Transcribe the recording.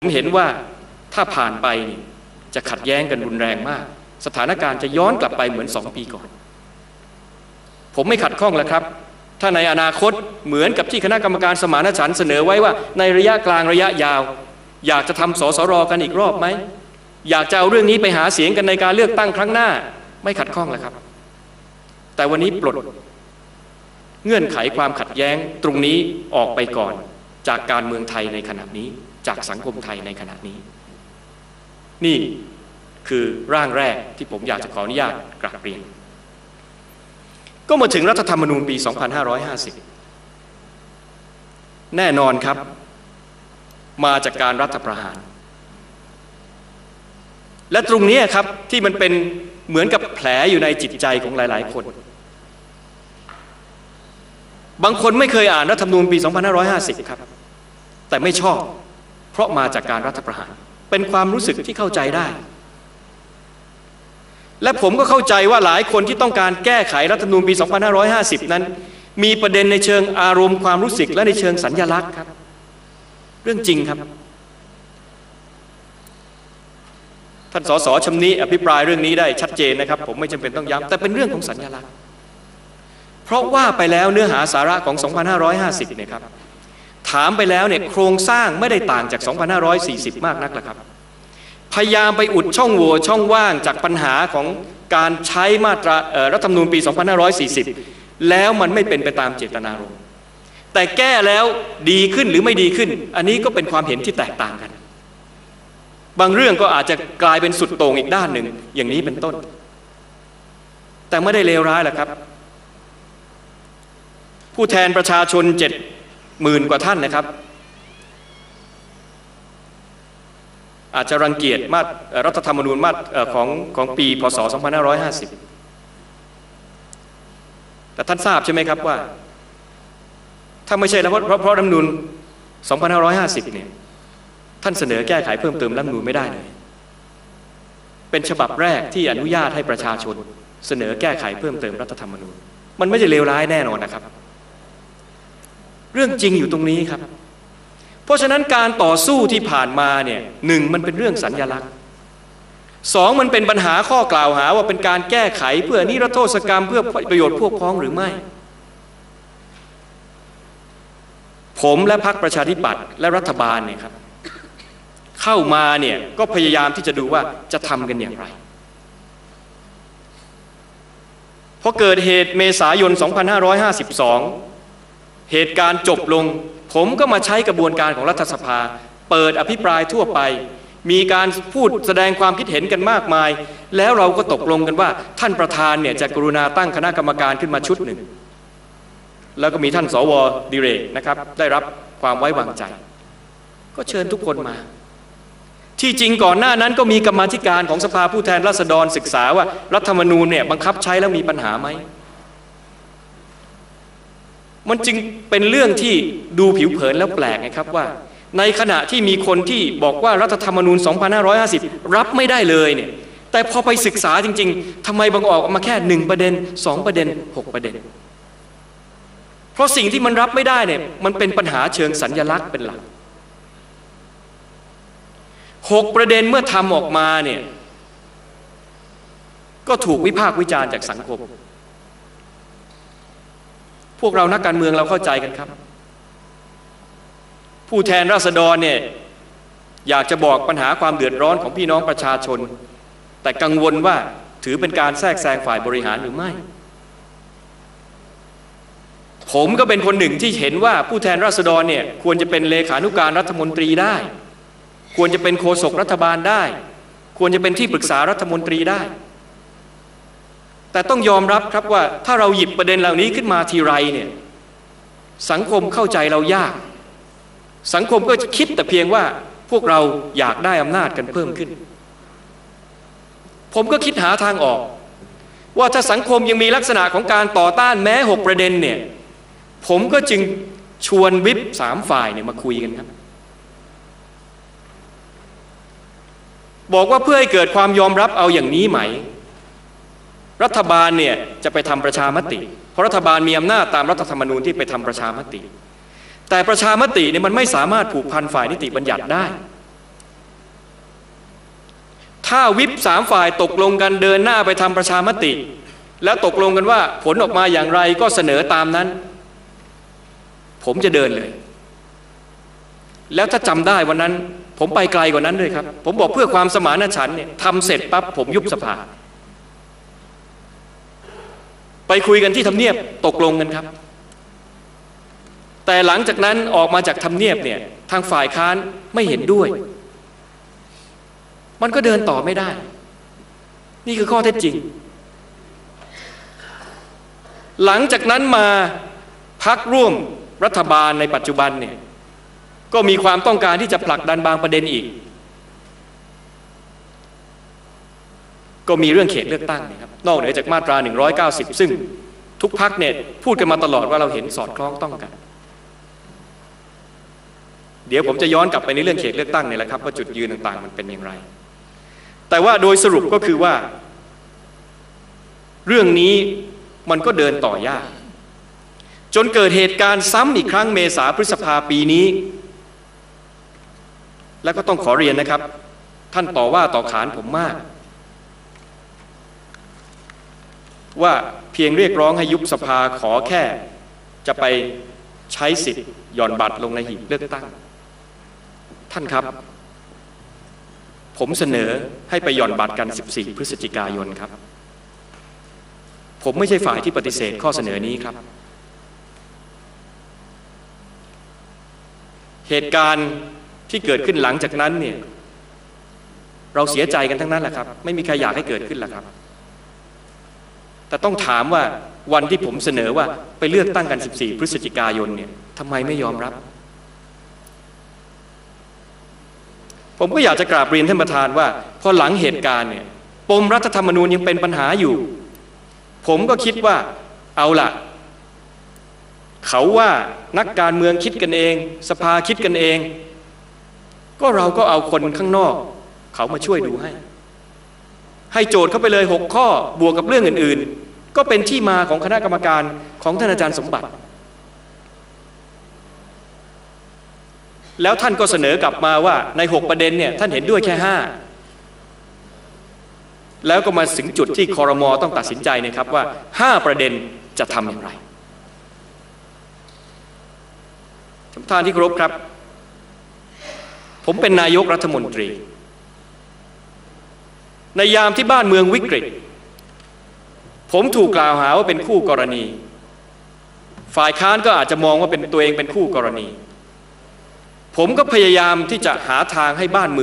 ผมเห็นว่าถ้าผ่านไปจะขัดแย้งกันรุนแรงมาก สถานการณ์จะย้อนกลับไปเหมือนสองปีก่อน ผมไม่ขัดข้องแล้วครับ ถ้าในอนาคตเหมือนกับที่คณะกรรมการสมานฉันท์เสนอไว้ว่า ในระยะกลางระยะยาว อยากจะทำสสรกันอีกรอบไหมอยากจะเอาเรื่องนี้ไปหาเสียงกันในการเลือกตั้งครั้งหน้า ไม่ขัดข้องแล้วครับ แต่วันนี้ปลดเงื่อนไขความขัดแย้งตรงนี้ออกไปก่อนจากการเมืองไทยในขณะนี้ จากสังคมไทยในขณะนี้ นี่คือร่างแรกที่ผมอยากจะขออนุญาตกราบเรียน ก็มาถึงรัฐธรรมนูญปี 2550 แน่นอนครับ มาจากการรัฐประหาร และตรงนี้ครับที่มันเป็นเหมือนกับแผลอยู่ในจิตใจของหลาย ๆ คน บางคนไม่เคยอ่านรัฐธรรมนูญปี 2550 ครับ แต่ไม่ชอบ เพราะมาจากการรัฐประหาร เป็นความรู้สึกที่เข้าใจได้ และผมก็เข้าใจว่าหลายคนที่ต้องการแก้ไขรัฐธรรมนูญปี 2550 นั้น มีประเด็นในเชิงอารมณ์ความรู้สึกและในเชิงสัญญลักษณ์ครับ เรื่องจริงครับ ท่านสสชำนิอภิปรายเรื่องนี้ได้ชัดเจนนะครับ ผมไม่จำเป็นต้องย้ำแต่เป็นเรื่องของสัญญลักษณ์ เพราะว่าไปแล้วเนื้อหาสาระของ 2550 เนี่ยครับ ถามไปแล้วเนี่ยโครงสร้างไม่ได้ต่างจาก 2540 มากนักละครับ พยายามไปอุดช่องโหว่ช่องว่างจากปัญหาของการใช้มาตรารัฐธรรมนูญปี 2540 แล้วมันไม่เป็นไปตามเจตนารมณ์แต่แก้แล้วดีขึ้นหรือไม่ดีขึ้น อันนี้ก็เป็นความเห็นที่แตกต่างกัน บางเรื่องก็อาจจะกลายเป็นสุดโต่งอีกด้านหนึ่งอย่างนี้เป็นต้น แต่ไม่ได้เลวร้ายหรอกครับ ผู้แทนประชาชนเจ็ด หมื่นกว่าท่านนะครับ อาจจะรังเกียจมาตรรัฐธรรมนูญมาตรของของปีพศ 2550 แต่ท่านทราบใช่ไหมครับว่า ถ้าไม่ใช่แล้วเพราะเพราะรัฐธรรมนูญ2550 เนี่ยท่านเสนอแก้ไขเพิ่มเติมรัฐธรรมนูญไม่ได้เลยเป็นฉบับแรกที่อนุญาตให้ประชาชน เสนอแก้ไขเพิ่มเติมรัฐธรรมนูญ มันไม่ใช่เลวร้ายแน่นอนนะครับ เรื่องจริงอยู่ตรงนี้ครับ เพราะฉะนั้นการต่อสู้ที่ผ่านมาเนี่ยหนึ่งมันเป็นเรื่องสัญญลักษณ์สองมันเป็นปัญหาข้อกล่าวหาว่าเป็นการแก้ไขเพื่อนิรโทษกรรมเพื่อประโยชน์พวกพ้องหรือไม่ ผมและพรรคประชาธิปัตย์และรัฐบาลเนี่ยครับเข้ามาเนี่ยก็พยายามที่จะดูว่าจะทำกันอย่างไรพอเกิดเหตุเมษายน 2552 เหตุการณ์จบลง ผมก็มาใช้กระบวนการของรัฐสภา เปิดอภิปรายทั่วไป มีการพูดแสดงความคิดเห็นกันมากมาย แล้วเราก็ตกลงกันว่า ท่านประธานเนี่ยจะกรุณาตั้งคณะกรรมการขึ้นมาชุดหนึ่ง แล้วก็มีท่านสวดิเรกนะครับได้รับความไว้วางใจ ก็เชิญทุกคนมา ที่จริงก่อนหน้านั้นก็มีกรรมาธิการของสภาผู้แทนราษฎรศึกษาว่า รัฐธรรมนูญเนี่ยบังคับใช้แล้วมีปัญหาไหม มันจึงเป็นเรื่องที่ดูผิวเผินแล้วแปลกไงครับว่า ในขณะที่มีคนที่บอกว่ารัฐธรรมนูญ 2550 รับไม่ได้เลยเนี่ยแต่พอไปศึกษาจริง ๆทำไมบางออกมาแค่หนึ่งประเด็นสองประเด็นหกประเด็น เพราะสิ่งที่มันรับไม่ได้เนี่ยมันเป็นปัญหาเชิงสัญญลักษณ์เป็นหลักหกประเด็นเมื่อทำออกมาเนี่ยก็ถูกวิพากษ์วิจารณ์จากสังคม พวกเรานักการเมืองเราเข้าใจกันครับ ผู้แทนราษฎรเนี่ยอยากจะบอกปัญหาความเดือดร้อนของพี่น้องประชาชน แต่กังวลว่าถือเป็นการแทรกแซงฝ่ายบริหารหรือไม่ ผมก็เป็นคนหนึ่งที่เห็นว่าผู้แทนราษฎรเนี่ยควรจะเป็นเลขานุการรัฐมนตรีได้ ควรจะเป็นโฆษกรัฐบาลได้ ควรจะเป็นที่ปรึกษารัฐมนตรีได้ แต่ต้องยอมรับครับว่าถ้าเราหยิบประเด็นเหล่านี้ขึ้นมาทีไรเนี่ยสังคมเข้าใจเรายาก สังคมก็จะคิดแต่เพียงว่าพวกเราอยากได้อำนาจกันเพิ่มขึ้น ผมก็คิดหาทางออก ว่าถ้าสังคมยังมีลักษณะของการต่อต้านแม้หกประเด็นเนี่ยผมก็จึงชวนวิปสามฝ่ายเนี่ยมาคุยกันครับ บอกว่าเพื่อให้เกิดความยอมรับเอาอย่างนี้ไหม รัฐบาลเนี่ยจะไปทำประชามติ เพราะรัฐบาลมีอำนาจตามรัฐธรรมนูญที่ไปทำประชามติ แต่ประชามติเนี่ยมันไม่สามารถผูกพันฝ่ายนิติบัญญัติได้ ถ้าวิปสามฝ่ายตกลงกันเดินหน้าไปทำประชามติ แล้วตกลงกันว่าผลออกมาอย่างไรก็เสนอตามนั้น ผมจะเดินเลย แล้วถ้าจำได้วันนั้น ผมไปไกลกว่านั้นด้วยครับ ผมบอกเพื่อความสมานฉันท์เนี่ยทำเสร็จปั๊บผมยุบสภา ไปคุยกันที่ทำเนียบตกลงกันครับ แต่หลังจากนั้นออกมาจากทำเนียบเนี่ยทางฝ่ายค้านไม่เห็นด้วย มันก็เดินต่อไม่ได้ นี่คือข้อเท็จจริง หลังจากนั้นมาพักร่วมรัฐบาลในปัจจุบันเนี่ยก็มีความต้องการที่จะผลักดันบางประเด็นอีก ก็มีเรื่องเขตเลือกตั้งนะครับนอกเหนือจากมาตรา 190 ซึ่งทุกพักเนี่ยพูดกันมาตลอดว่าเราเห็นสอดคล้องต้องกัน เดี๋ยวผมจะย้อนกลับไปในเรื่องเขตเลือกตั้งเนี่ยแหละครับว่าจุดยืนต่างๆ มันเป็นอย่างไร แต่ว่าโดยสรุปก็คือว่า เรื่องนี้มันก็เดินต่อยากจนเกิดเหตุการณ์ซ้ำอีกครั้งเมษาพฤษภาปีนี้ แล้วก็ต้องขอเรียนนะครับ ท่านต่อว่าต่อขานผมมาก ว่าเพียงเรียกร้องให้ยุบสภาขอแค่ จะไปใช้สิทธิ์หย่อนบัตรลงในหีบเลือกตั้ง ท่านครับ ผมเสนอให้ไปหย่อนบัตรกัน 14 พฤศจิกายนครับ ผมไม่ใช่ฝ่ายที่ปฏิเสธข้อเสนอนี้ครับ เหตุการณ์ที่เกิดขึ้นหลังจากนั้นเนี่ยเราเสียใจกันทั้งนั้นแหละครับ ไม่มีใครอยากให้เกิดขึ้นหรอกครับ แต่ต้องถามว่าวันที่ผมเสนอว่าไปเลือกตั้งกัน 14 พฤศจิกายนเนี่ยทำไมไม่ยอมรับ ผมก็อยากจะกราบเรียนท่านประธานว่าพอหลังเหตุการณ์เนี่ยปมรัฐธรรมนูญยังเป็นปัญหาอยู่ ผมก็คิดว่าเอาล่ะ เขาว่านักการเมืองคิดกันเอง สภาคิดกันเอง ก็เราก็เอาคนข้างนอก เขามาช่วยดูให้ ให้โจทย์เข้าไปเลยหกข้อบวกกับเรื่องอื่น ๆ ก็เป็นที่มาของคณะกรรมการของท่านอาจารย์สมบัติ แล้วท่านก็เสนอกลับมาว่าในหกประเด็นเนี่ยท่านเห็นด้วยแค่ห้าแล้วก็มาถึงจุดที่คอรมอต้องตัดสินใจนะครับว่าห้าประเด็นจะทำอย่างไรท่านประธานที่เคารพครับ ผมเป็นนายกรัฐมนตรี ในยามที่บ้านเมืองวิกฤต ผมถูกกล่าวหาว่าเป็นคู่กรณี ฝ่ายค้านก็อาจจะมองว่าเป็นตัวเองเป็นคู่กรณี ผมก็พยายามที่จะหาทางให้บ้านเมือง